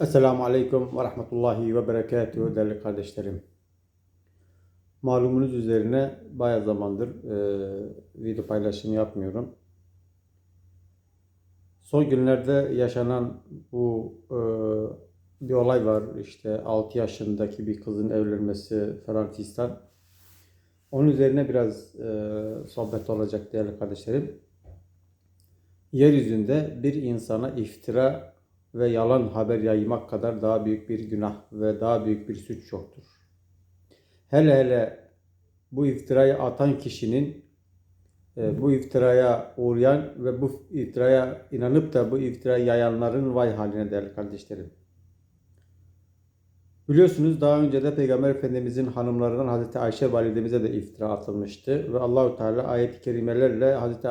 Esselamu Aleyküm ve Rahmetullahi ve Berekatuhu değerli kardeşlerim. Malumunuz üzerine bayağı zamandır e, video paylaşımı yapmıyorum. Son günlerde yaşanan bu e, bir olay var. İşte 6 yaşındaki bir kızın evlenmesi falan fistan. Onun üzerine biraz e, sohbet olacak değerli kardeşlerim. Yeryüzünde bir insana iftira ve yalan haber yaymak kadar daha büyük bir günah ve daha büyük bir suç yoktur. Hele hele bu iftirayı atan kişinin e, bu iftiraya uğrayan ve bu iftiraya inanıp da bu iftirayı yayanların vay haline değerli kardeşlerim. Biliyorsunuz daha önce de Peygamber Efendimizin hanımlarından Hazreti Ayşe validemize de iftira atılmıştı ve Allahu Teala ayet-i kerimelerle Hazreti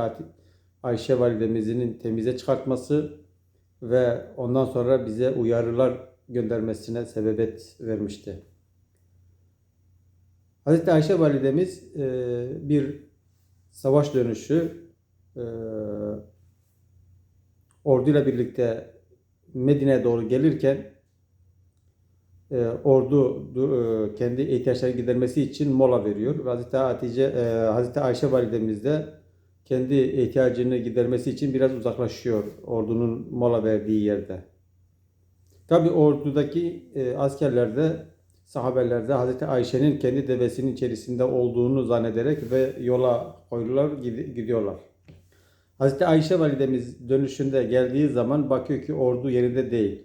Ayşe validemizin temize çıkartması ve ondan sonra bize uyarılar göndermesine sebebet vermişti. Hazreti Ayşe validemiz e, bir savaş dönüşü e, orduyla birlikte Medine'ye doğru gelirken e, ordu kendi ihtiyaçlarını gidermesi için mola veriyor. Hazreti Hatice, e, Hazreti Ayşe validemiz de kendi ihtiyacını gidermesi için biraz uzaklaşıyor ordunun mola verdiği yerde. Tabi ordudaki e, askerlerde, sahabelerde Hazreti Ayşe'nin kendi devesinin içerisinde olduğunu zannederek ve yola koyulular gidiyorlar. Hazreti Ayşe validemiz dönüşünde geldiği zaman bakıyor ki ordu yerinde değil.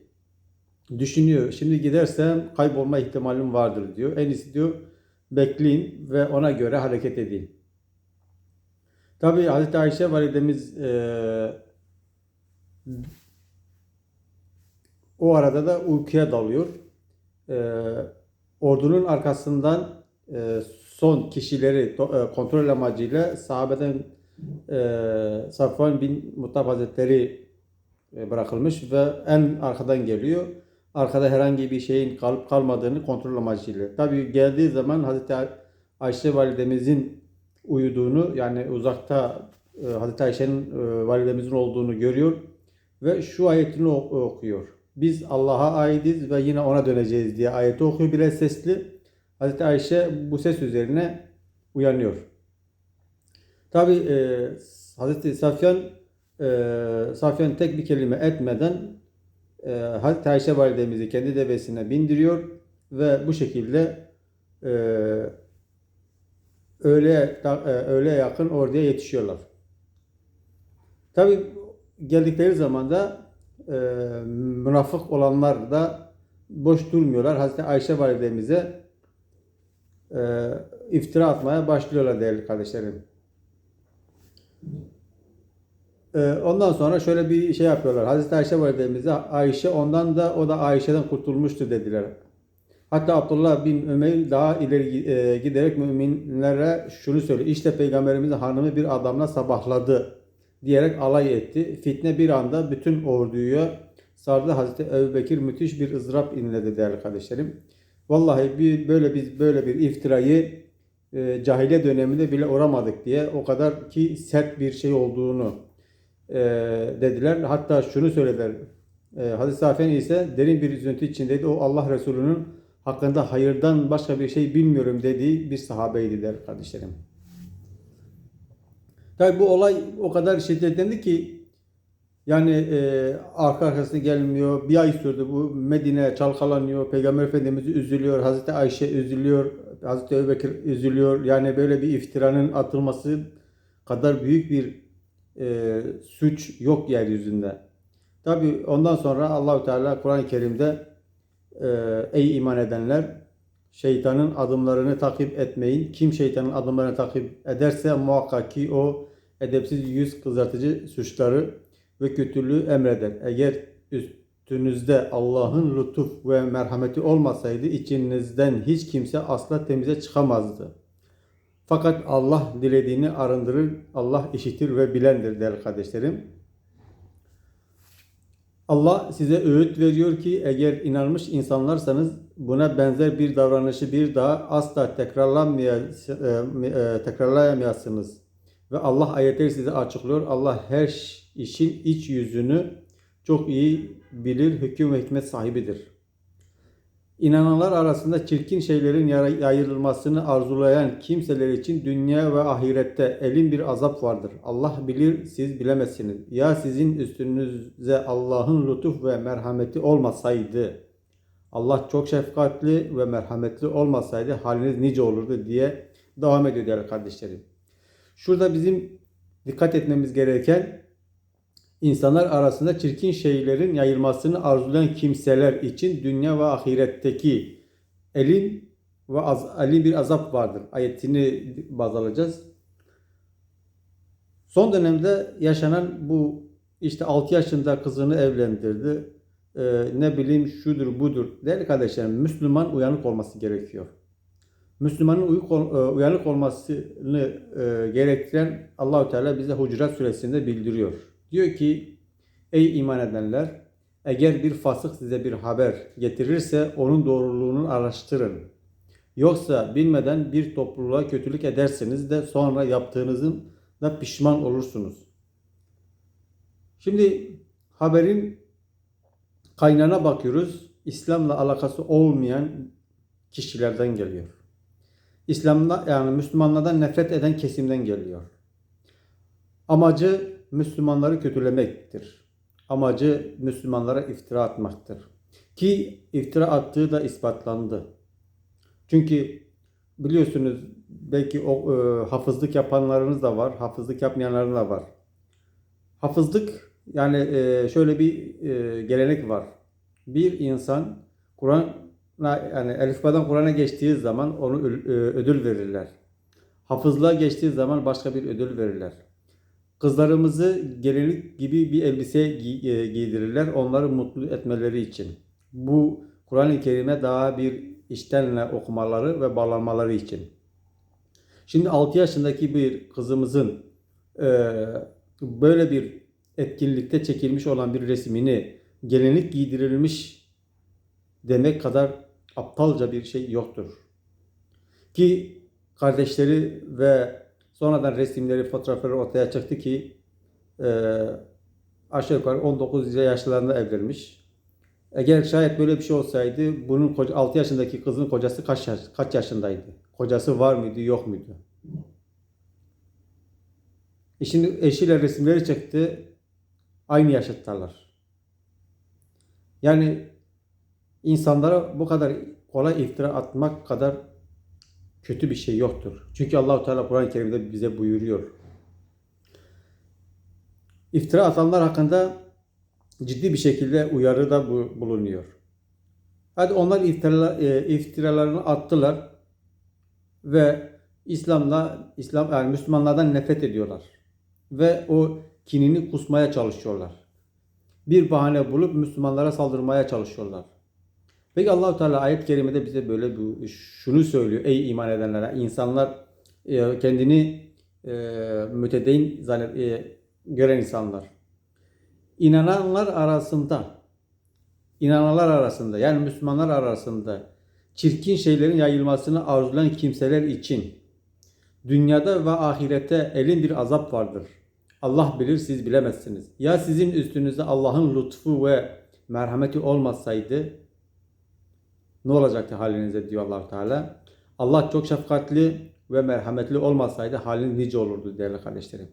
Düşünüyor. Şimdi gidersem kaybolma ihtimalim vardır diyor. En iyisi diyor bekleyin ve ona göre hareket edeyim. Tabii Hazreti Ayşe validemiz e, o arada da uykuya dalıyor. E, ordunun arkasından e, son kişileri e, kontrol amacıyla sahabeden e, Safvan bin Muttab Hazretleri e, bırakılmış ve en arkadan geliyor. Arkada herhangi bir şeyin kalıp kalmadığını kontrol amacıyla. Tabii geldiği zaman Hazreti Ayşe validemizin uyuduğunu yani uzakta e, Hazreti Ayşe'nin e, validemizin olduğunu görüyor ve şu ayetini okuyor. Biz Allah'a aidiz ve yine ona döneceğiz diye ayeti okuyor bile sesli. Hazreti Ayşe bu ses üzerine uyanıyor. Tabi e, Hazreti Safyan e, Safyan tek bir kelime etmeden e, Hazreti Ayşe validemizi kendi devesine bindiriyor ve bu şekilde e, öğle, öğle yakın orduya yetişiyorlar. Tabi geldikleri zaman da e, münafık olanlar da boş durmuyorlar. Hazreti Ayşe validemize e, iftira atmaya başlıyorlar değerli kardeşlerim. E, ondan sonra şöyle bir şey yapıyorlar. Hazreti Ayşe validemize Ayşe ondan da o da Ayşe'den kurtulmuştu dediler. Hatta Abdullah bin Ömer daha ileri e, giderek müminlere şunu söylüyor. İşte peygamberimizin hanımı bir adamla sabahladı diyerek alay etti. Fitne bir anda bütün orduyu sardı. Hazreti Ebubekir müthiş bir ızdırap inledi değerli kardeşlerim. Vallahi bir, böyle biz böyle bir iftirayı e, cahiliye döneminde bile uğramadık diye o kadar ki sert bir şey olduğunu e, dediler. Hatta şunu söylediler. E, Hazreti Safen ise derin bir üzüntü içindeydi. O Allah Resulü'nün hakkında hayırdan başka bir şey bilmiyorum dediği bir sahabeydi der kardeşlerim. Tabi bu olay o kadar şiddetlendi ki yani e, arka arkasına gelmiyor. Bir ay sürdü bu Medine çalkalanıyor. Peygamber Efendimiz üzülüyor. Hazreti Ayşe üzülüyor. Hazreti Ebubekir üzülüyor. Yani böyle bir iftiranın atılması kadar büyük bir e, suç yok yeryüzünde. Tabi ondan sonra Allahu Teala Kur'an-ı Kerim'de ey iman edenler şeytanın adımlarını takip etmeyin. Kim şeytanın adımlarını takip ederse muhakkak ki o edepsiz yüz kızartıcı suçları ve kötülüğü emreder. Eğer üstünüzde Allah'ın lütuf ve merhameti olmasaydı içinizden hiç kimse asla temize çıkamazdı. Fakat Allah dilediğini arındırır, Allah işitir ve bilendir değerli kardeşlerim. Allah size öğüt veriyor ki eğer inanmış insanlarsanız buna benzer bir davranışı bir daha asla tekrarlayamayasınız. Ve Allah ayetleri size açıklıyor. Allah her işin iç yüzünü çok iyi bilir, hüküm ve hikmet sahibidir. İnananlar arasında çirkin şeylerin yayılmasını arzulayan kimseler için dünya ve ahirette elin bir azap vardır. Allah bilir, siz bilemezsiniz. Ya sizin üstünüze Allah'ın lütuf ve merhameti olmasaydı, Allah çok şefkatli ve merhametli olmasaydı haliniz nice olurdu diye devam ediyor değerli kardeşlerim. Şurada bizim dikkat etmemiz gereken insanlar arasında çirkin şeylerin yayılmasını arzulayan kimseler için dünya ve ahiretteki elin ve az, elin bir azap vardır. Ayetini baz alacağız. Son dönemde yaşanan bu işte 6 yaşında kızını evlendirdi. Ee, ne bileyim şudur budur. Değerli kardeşlerim Müslüman uyanık olması gerekiyor. Müslümanın uyuk e, uyanık olmasını e, gerektiren Allahü Teala bize Hucurat suresinde bildiriyor. Diyor ki ey iman edenler eğer bir fasık size bir haber getirirse onun doğruluğunu araştırın. Yoksa bilmeden bir topluluğa kötülük ederseniz de sonra yaptığınızın da pişman olursunuz. Şimdi haberin kaynağına bakıyoruz. İslam'la alakası olmayan kişilerden geliyor. İslam'da yani Müslümanlardan nefret eden kesimden geliyor. Amacı Müslümanları kötülemektir. Amacı Müslümanlara iftira atmaktır. Ki iftira attığı da ispatlandı. Çünkü biliyorsunuz belki o e, hafızlık yapanlarınız da var, hafızlık yapmayanların da var. Hafızlık yani e, şöyle bir e, gelenek var. Bir insan Kur'an'a yani elifbadan Kur'an'a geçtiği zaman onu e, ödül verirler. Hafızlığa geçtiği zaman başka bir ödül verirler. Kızlarımızı gelinlik gibi bir elbise e, giydirirler onları mutlu etmeleri için. Bu Kur'an-ı Kerim'e daha bir iştenle okumaları ve bağlanmaları için. Şimdi 6 yaşındaki bir kızımızın e, böyle bir etkinlikte çekilmiş olan bir resmini gelinlik giydirilmiş demek kadar aptalca bir şey yoktur. Ki kardeşleri ve sonradan resimleri, fotoğrafları ortaya çıktı ki e, aşağı yukarı 19 yaşlarında evlenmiş. Eğer şayet böyle bir şey olsaydı bunun koca, 6 yaşındaki kızın kocası kaç, yaş, kaç yaşındaydı? Kocası var mıydı, yok muydu? E şimdi eşiyle resimleri çekti. Aynı yaşıttalar. Yani insanlara bu kadar kolay iftira atmak kadar kötü bir şey yoktur. Çünkü Allahu Teala Kur'an-ı Kerim'de bize buyuruyor. İftira atanlar hakkında ciddi bir şekilde uyarıda bu- bulunuyor. Hadi onlar iftiralar, e, iftiralarını attılar ve İslam'la İslam yani Müslümanlardan nefret ediyorlar ve o kinini kusmaya çalışıyorlar. Bir bahane bulup Müslümanlara saldırmaya çalışıyorlar. Peki Allahu Teala ayet-i kerimede bize böyle bir şunu söylüyor. Ey iman edenlere insanlar e, kendini e, mütedeyin zannet, e, gören insanlar. İnananlar arasında inananlar arasında yani Müslümanlar arasında çirkin şeylerin yayılmasını arzulayan kimseler için dünyada ve ahirette elin bir azap vardır. Allah bilir siz bilemezsiniz. Ya sizin üstünüzde Allah'ın lütfu ve merhameti olmasaydı ne olacaktı halinize diyor allah Teala. Allah çok şefkatli ve merhametli olmasaydı haliniz nice olurdu değerli kardeşlerim.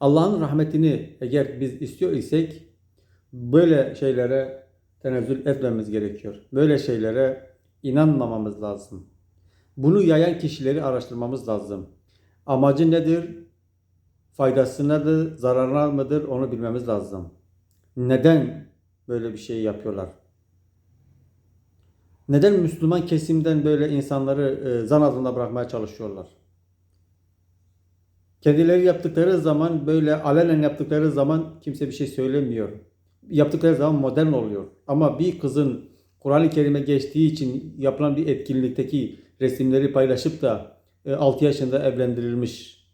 Allah'ın rahmetini eğer biz istiyor isek böyle şeylere tenezzül etmemiz gerekiyor. Böyle şeylere inanmamamız lazım. Bunu yayan kişileri araştırmamız lazım. Amacı nedir? Faydası nedir? Zararı mıdır? Onu bilmemiz lazım. Neden böyle bir şey yapıyorlar? Neden Müslüman kesimden böyle insanları e, zan altında bırakmaya çalışıyorlar? Kendileri yaptıkları zaman böyle alenen yaptıkları zaman kimse bir şey söylemiyor. Yaptıkları zaman modern oluyor. Ama bir kızın Kur'an-ı Kerim'e geçtiği için yapılan bir etkinlikteki resimleri paylaşıp da e, 6 yaşında evlendirilmiş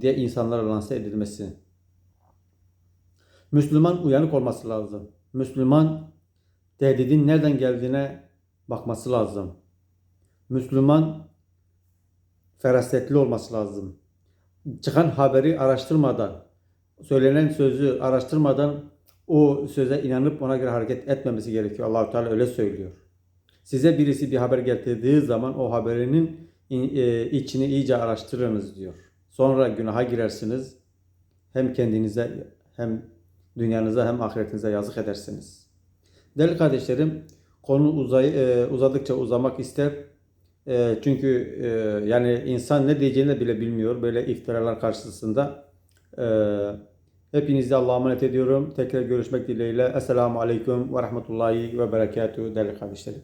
diye insanlara lanse edilmesi. Müslüman uyanık olması lazım. Müslüman tehdidin nereden geldiğine bakması lazım. Müslüman ferasetli olması lazım. Çıkan haberi araştırmadan, söylenen sözü araştırmadan o söze inanıp ona göre hareket etmemesi gerekiyor. Allahu Teala öyle söylüyor. Size birisi bir haber getirdiği zaman o haberinin in- e, içini iyice araştırınız diyor. Sonra günaha girersiniz. Hem kendinize hem dünyanıza hem ahiretinize yazık edersiniz. Değerli kardeşlerim, konu uzay, e, uzadıkça uzamak ister. E, çünkü e, yani insan ne diyeceğini bile bilmiyor böyle iftiralar karşısında. E, hepinizi Allah'a emanet ediyorum. Tekrar görüşmek dileğiyle. Esselamu Aleyküm ve Rahmetullahi ve Berekatuhu değerli kardeşlerim.